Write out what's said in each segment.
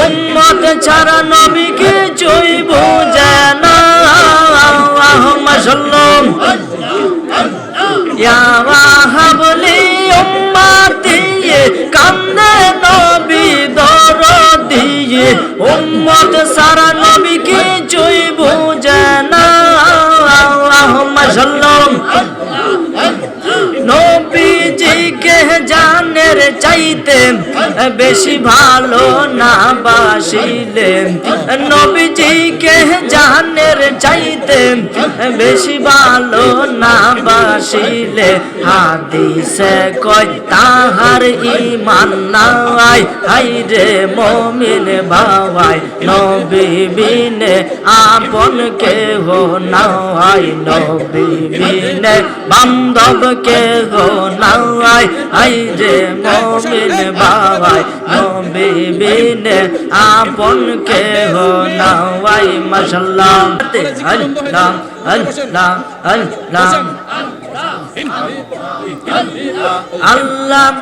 উম্মতি ছাড়া নবী কিছুই বুঝে না ইয়া হাবলি কান্দে নবী দরদি উম্মত সারা নবী কিছুই চাইতে বেশি ভালো না বাসিলে নবীজিকে জানের চাইতে বেশি ভালো না বাসিলে। হাদিসে কয়, তাহার ইমান নাই। হাই রে মমিন বাবাই নবী আপন কে হো নাই। নবী বিনে বান্ধব কে হো নাই। হাই রে মমিন ভাওয়াই নবী বিনে আপন কে হো নাওয়াই মাশাল্লাহ। আল্লাহ আল্লাহ আল্লাহ। আল্লাহ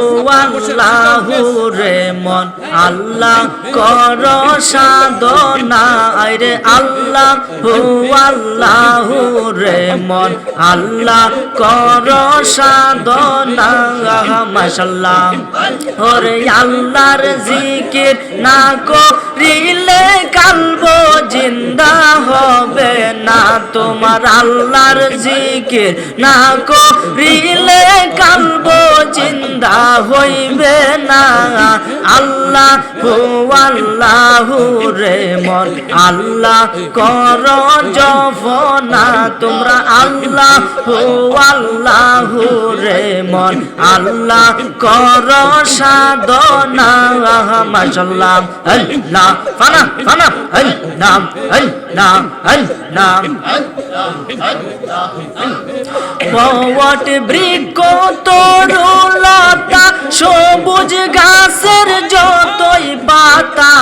আল্লাহ রে মন। আল্লাহ কর সাধনা রে। আল্লাহ আল্লাহ রে মন। আল্লাহ কর সাধনা মাশাল্লাহ ওরে আল্লাহর জিকির না করিলে কালব জিন্দা হবে না। তোমার আল্লাহর জিকির না করিলে জিন্দা হইবে না। আল্লাহ হু আল্লাহ রে মন। আল্লাহ কর জফনা। তোমরা আল্লাহ হু আল্লাহ রে মন। আল্লাহ কর সাধনা। মাশাল্লাহ আল্লাহ ফানা ফানা আল্লাহ আল্লাহ আল্লাহ বট বৃক্ষ তরুলতা সবুজ ঘাসের যতই পাতা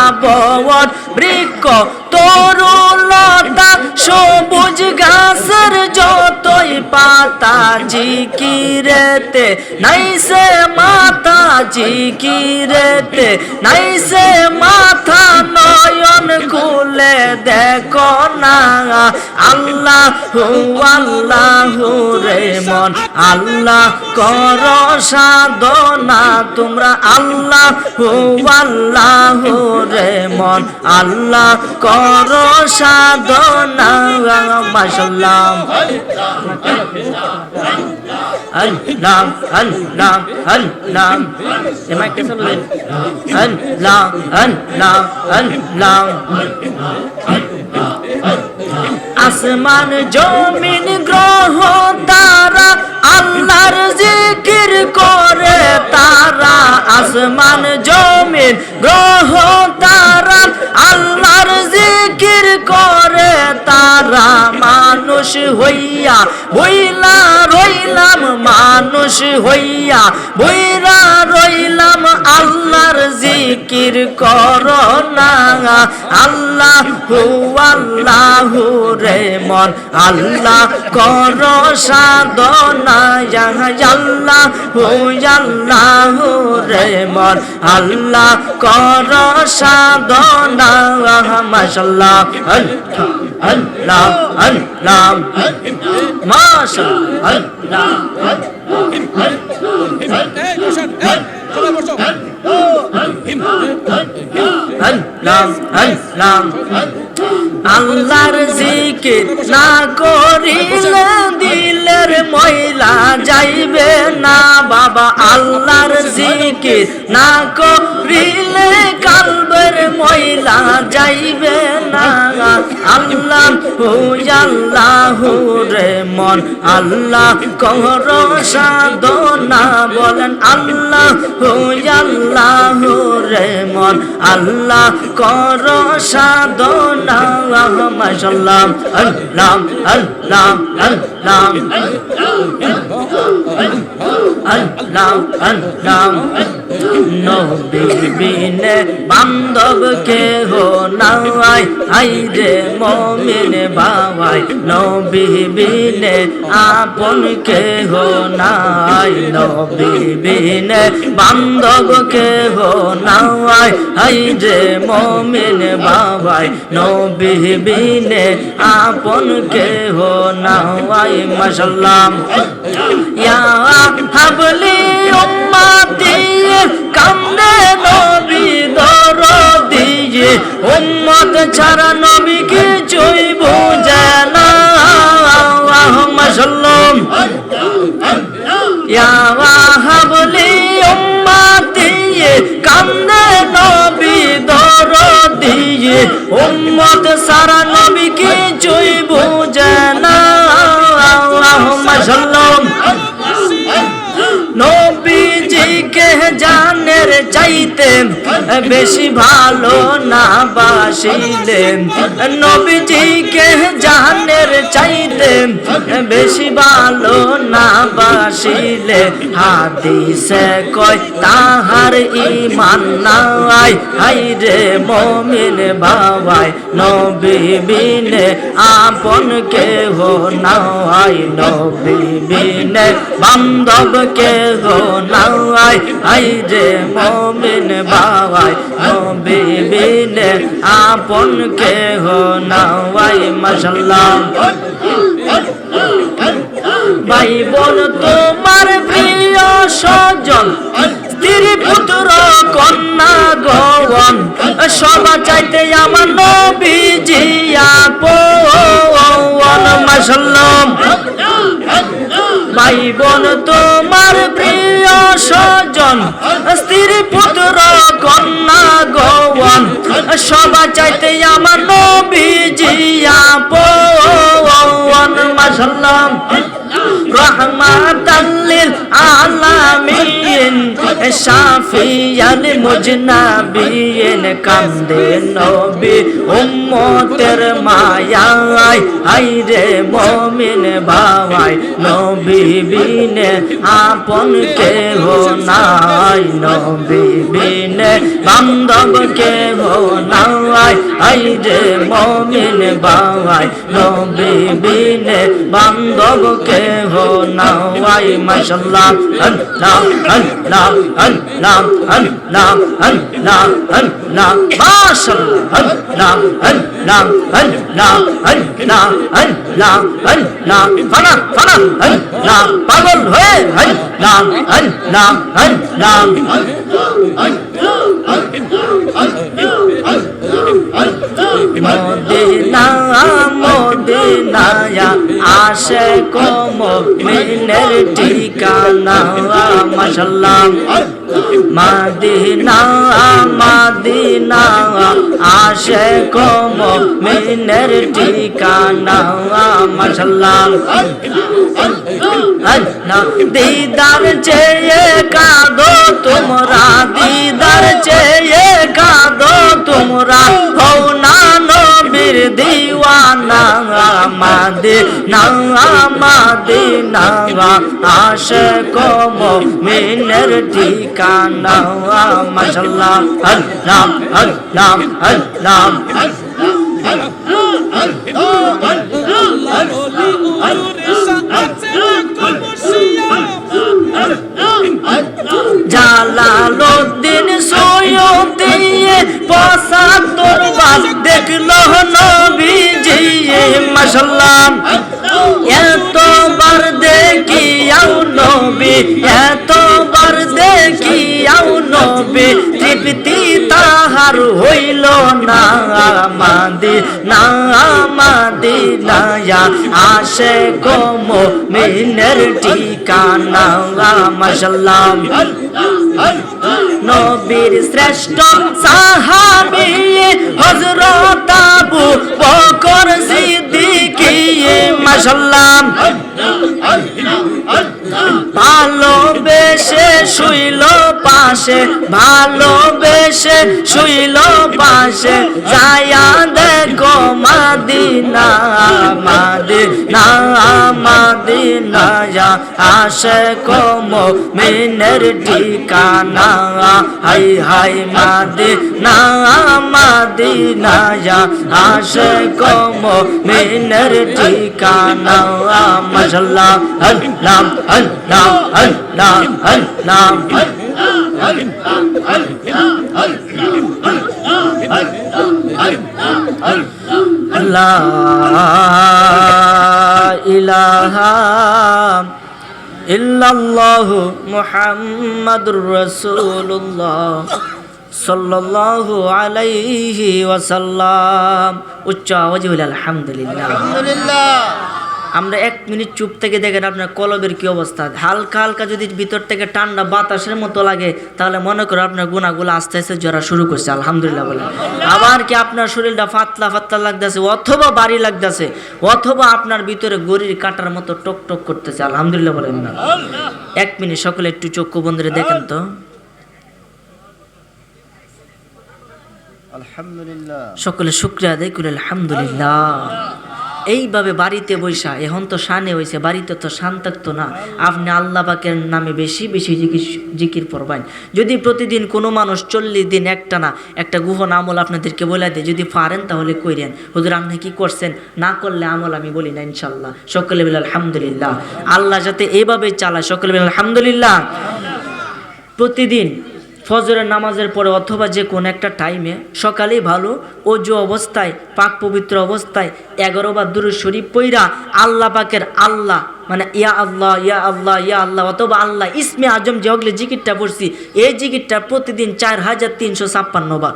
বট বৃক্ষ তরুলতা সবুজ ঘাসের যতই পাতা জিকিরেতে নাইসে মাথা জিকিরেতে নাইসে মাথা নয়ন খুলে দেখো না। আল্লাহ হু আল্লাহ রে মন, আল্লাহ কর সাধনা। তোমরা আল্লাহ হু আল্লাহ রে মন, আল্লাহ কর সাধনা। মাশাল্লাহ আল্লাহ আল্লাহ আল্লাহ এ মাইকটা চালু দিন আল্লাহ আল্লাহ আল্লাহ আসমান জমিন গ্রহ তারা আল্লাহর জিকির করে তারা আসমান, জমিন, গ্রহ, তারা। আল্লাহর জিকির করে তারা মানুষ হইয়া, বইলা রইলাম মানুষ হইয়া আল্লাহর জিকির কর না। আল্লাহ হু আল্লাহ রে মন আল্লাহ কর সাধনা। আল্লাহ হু আল্লাহ রে মন আল্লাহ কর সাধনা। মাশাল্লাহ। আল্লাহ আল্লাহ মাশাল্লাহ। আল্লাহ আল্লাহ আল্লাহর জিকির না করিলে দিলের ময়লা যাইবে না। বাবা, আল্লাহর জিকির না করিলে কালবের ময়লা যাইবে না। আল্লাহ হু আল্লাহ মন আল্লাহ কর সাধনা বলেন আল্লাহ হো আল্লাহ রে মন আল্লাহ কর সাধনা মাশাল্লাহ আল্লাহ আল্লাহ আল্লাহ। আল্লাহ আল্লাহ নবী বিনে বান্ধব কে হো নাই আই রে মমিন বাবাই নবী আপন কে হো নাই নবী বান্ধব কে হো নাই আই রে মমিন বাবাই নবী আপন কে হো নাই মাশাল্লাহ ইয়া হাবলি উম্মতি কান্দে নবী দর দিয়ে উম্মত ছাড়া নবী কিছুই বুঝে না। ইয়া হাবলি নবী দিয়ে উম্মত জানের চাইতে বেশি ভালো না বাসিলেন নবীজিকে জানের চাইতে বেশি ভালো না বাসিলে। হাদিসে কয়, তাহার ইমান নাই, হাই রে মমিন বাবাই, নবী বিনে আপন কে হো নাই, নবী বিনে বান্ধব কে হো নাই, হাই রে মমিন বাবাই নবী বিনে আপন কে হো নাই মাশাল্লাহ ভাই বোন তোমার প্রিয় স্বজন, স্ত্রী, পুত্র, কন্যা গবন সবা চাইতে আমার নবীজি আপন মাসাল্লাম ভাই বোন তোমার প্রিয় স্বজন স্ত্রী পুত্র কন্যা গোয়ান সবা চাইতে আমার নবীজি আপন মাসাল্লাম রহমাতাল্লিল আলামিন শাফিয়াল মুজনাবিন কান্দে নবী উম্মতের মায়ায় আইরে মমিন ভাই নবী বিনে আপন কে হো নাই, নবী বিনে বান্ধব কে হো নাই আইরে মমিন ভাই নবী বিনে কে নাই মাশাল্লাহ আল্লাহ আল্লাহ আল্লাহ আল্লাহ আল্লাহ আল্লাহ মাশাল্লাহ আল্লাহ আল্লাহ আল্লাহ আল্লাহ আল্লাহ আল্লাহ ফানা ফানা আল্লাহ পাগল হয়ে আল্লাহ আল্লাহ আল্লাহ মদিনা, মদিনায়া আসে কম মিনের ঠিকানা মাশাল্লাহ মাদিনা আসে কম মিনের ঠিকানা দিদার চেয়ে কাঁদো তোমরা, দিদার চেয়ে কাঁদো তোমরা, হও না দিওয়ানা মাদে না মাদে না আশে কম মিনের ঠিকানা মাশাল্লাহ আল্লাহ আল্লাহ আল্লাহ জালালুদ্দিন সৈয়দিয়ে পঁচাত্তর বার দেখল নবীজি মাশাল্লাহ এতবার দেখিয়াও নবী, এতবার দেখিয়াও নবী, তৃপ্তি তাহার হইল না মাদি না মাদি নায়া আসে কম মিনের ঠিকানা মাশাল্লাহ নবীর শ্রেষ্ঠ সাহাবি হজরত ভালোবেসে শুইল পাশে, ভালোবেসে শুইল পাশে। যায়া দেখো মাদিনা মাদিনা মাদিনা যা আশে কমো মিনের ঠিকানা। হাই হাই মাদি না মাদি নায়া আশে কমো মিনের ঠিকানা মশাল্লাহ আল্লাহ আল্লাহ আল্লাহ আল্লাহ লা ইলাহা ইল্লাল্লাহু মুহাম্মাদুর রাসূলুল্লাহ সাল্লাল্লাহু আলাইহি ওয়াসাল্লাম উচ্চ আওয়াজে বলে আলহামদুলিল্লাহ আলহামদুলিল্লাহ আমরা এক মিনিট চুপ থেকে দেখেন আপনার কলবের কি অবস্থা। হালকা হালকা যদি ভিতর থেকে ঠান্ডা বাতাসের মতো লাগে তাহলে মনে করো আপনার গুণাগুলো আস্তে আস্তে জরা শুরু করছে আলহামদুলিল্লাহ বলে আবার কি আপনার শরীরটা ফাতলা ফাতলা লাগতেছে অথবা বাড়ি লাগতেছে অথবা আপনার ভিতরে গড়ির কাটার মতো টক টক করতেছে আলহামদুলিল্লাহ বলেন না। এক মিনিট সকলে একটু চক্ষু বন্ধুরে দেখেন তো। সকলে শুক্রিয়া আদায় করে আলহামদুলিল্লাহ। এইভাবে বাড়িতে বৈশা এখন তো শানে হয়েছে বাড়িতে তো শান থাকতো না। আপনি আল্লাহ পাকের নামে বেশি বেশি জিকির পড়বেন যদি প্রতিদিন কোনো মানুষ চল্লিশ দিন একটা না, একটা গুহন আমল আপনাদেরকে বলে দেয়, যদি পারেন তাহলে কইরেন, হুজুর, আপনি কি করছেন? না করলে আমল আমি বলি না ইনশাল্লাহ সকলে বলে, আলহামদুলিল্লাহ। আল্লাহ যাতে এইভাবে চালায়, সকলে বলে, আলহামদুলিল্লাহ। প্রতিদিন ফজরের নামাজের পরে অথবা যে কোন একটা টাইমে সকালেই ভালো অজু অবস্থায় পাক পবিত্র অবস্থায় এগারো বার দুরু শরীফ পইরা আল্লাহ পাকের আল্লাহ মানে ইয়া আল্লাহ ইয়া আল্লাহ ইয়া আল্লাহ অথবা আল্লাহ ইসমে আজম যে হগলে জিকিরটা পড়ছি এই জিকিরটা প্রতিদিন চার হাজার তিনশো ছাপ্পান্ন বার।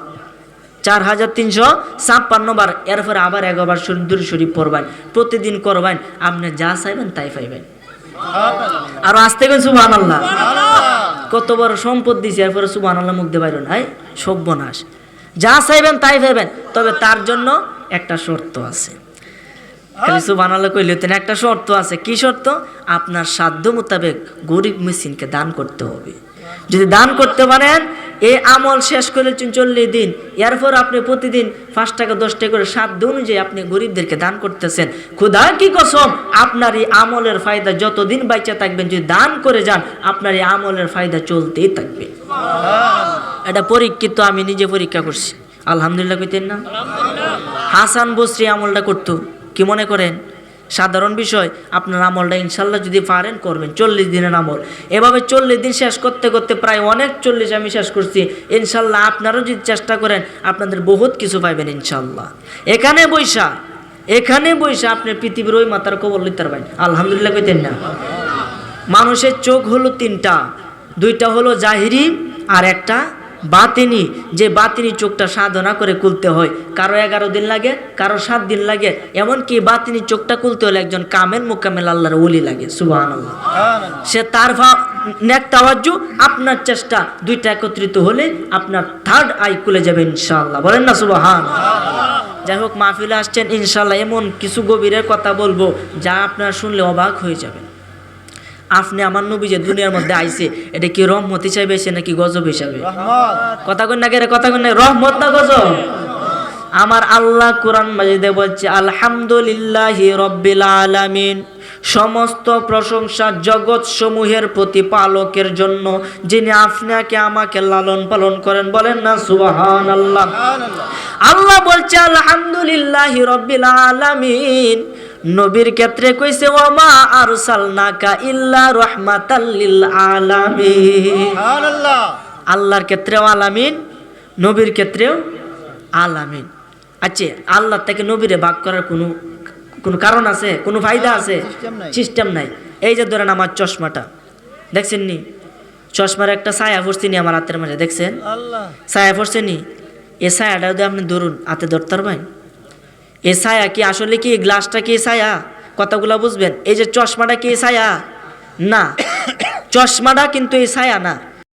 চার হাজার তিনশো ছাপ্পান্ন বার এরপরে আবার এগারোবার শরীফ দুরু শরীফ পড়বেন প্রতিদিন করবেন আপনি যা চাইবেন তাই পাইবেন। আর আসতে গেন সুবাহ আল্লাহ কত বড় সম্পদ দিছে, এরপরে সুবাহ আল্লাহ মুখ দিয়ে বাইর নাই সভ্যনাশ যা চাইবেন তাই পাইবেন তবে তার জন্য একটা শর্ত আছে। খালি সুবাহ আল্লাহ কইলে তেন একটা শর্ত আছে। কি শর্ত? আপনার সাধ্য মোতাবেক গরিব মেশিনকে দান করতে হবে। যদি দান করতে পারেন এই আমল শেষ করেছেন চল্লিশ দিন। এরপর আপনি প্রতিদিন পাঁচ টাকা দশ টাকা করে সাধ্য অনুযায়ী আপনি গরিবদেরকে দান করতেছেন। ক্ষুধা কি কসম আপনার এই আমলের ফায়দা যতদিন বাইচা থাকবেন যদি দান করে যান আপনার এই আমলের ফায়দা চলতেই থাকবে। এটা পরীক্ষিত আমি নিজে পরীক্ষা করছি। আলহামদুলিল্লাহ কইতেন না? হাসান বসরি আমলটা করতো। কি মনে করেন? সাধারণ বিষয়, আপনার আমলটা ইনশাল্লাহ যদি পারেন করবেন, চল্লিশ দিনের আমল। এভাবে চল্লিশ দিন শেষ করতে করতে প্রায় অনেক চল্লিশ আমি শেষ করছি। ইনশাল্লাহ আপনারাও যদি চেষ্টা করেন, আপনাদের বহুত কিছু পাইবেন ইনশাল্লাহ। এখানে বৈশা এখানে বৈশা আপনি পৃথিবীর ওই মাতার কবর লিখতে পারবেন। আলহামদুলিল্লাহ কইতেন না। মানুষের চোখ হলো তিনটা, দুইটা হলো জাহিরি আর একটা বাতিনি যে বাতিনি চোখটা সাধনা করে খুলতে হয়। কারও এগারো দিন লাগে কারও সাত দিন লাগে। এমনকি বাতিনি চোখটা খুলতে হলে একজন কামেল মোকামেল আল্লাহর ওলি লাগে সুবাহ সে তার নেক তাওয়াজ্জু আপনার চেষ্টা দুইটা একত্রিত হলে আপনার থার্ড আই খুলে যাবে ইনশাআল্লাহ। বলেন না সুবাহান যাই হোক মাহফিলে আসছেন ইনশাল্লাহ এমন কিছু গভীরের কথা বলব যা আপনার শুনলে অবাক হয়ে যাবেন। আপনি আমার নবী যে দুনিয়ার মধ্যে আইছে এটা কি রহমত হিসাবে এসে নাকি গজব হিসাবে? কথা কন না কে কথা কন না রহমত না গজব? আমার আল্লাহ কোরআন মাজিদে বলছে আলহামদুলিল্লাহ রব্বিল আলামিন। সমস্ত প্রশংসা জগৎ সমূহের প্রতিপালকের জন্য যিনি আপনাকে আমাকে লালন পালন করেন বলেন না সুবাহান আল্লাহ আল্লাহ বলছে আলহামদুলিল্লাহ রব্বিল আলামিন। নবীর ক্ষেত্রে কইছে ওমা আরসালনাকা ইল্লা রাহমাতাল লিল আলামিন। সুবহানাল্লাহ। আল্লাহর ক্ষেত্রেও আলামিন নবীর ক্ষেত্রেও আলামিন। আচ্ছা আল্লাহ থেকে নবীরে ভাগ করার কোনো কোনো কারণ আছে? কোনো ফায়দা আছে? সিস্টেম নাই। এই যে ধরেন আমার চশমাটা দেখছেন নি? চশমার একটা ছায়া পড়ছি নি আমার হাতের মাঝে দেখছেন? ছায়া পড়ছে নি? এ ছায়াটা যদি আপনি ধরুন হাতে ধরতে পারবেন? এ ছায়া কি আসলে কি গ্লাসটা কি ছায়া কথাগুলো বুঝবেন। এই যে চশমাটা কি ছায়া না। চশমাটা কিন্তু এই ছায়া না।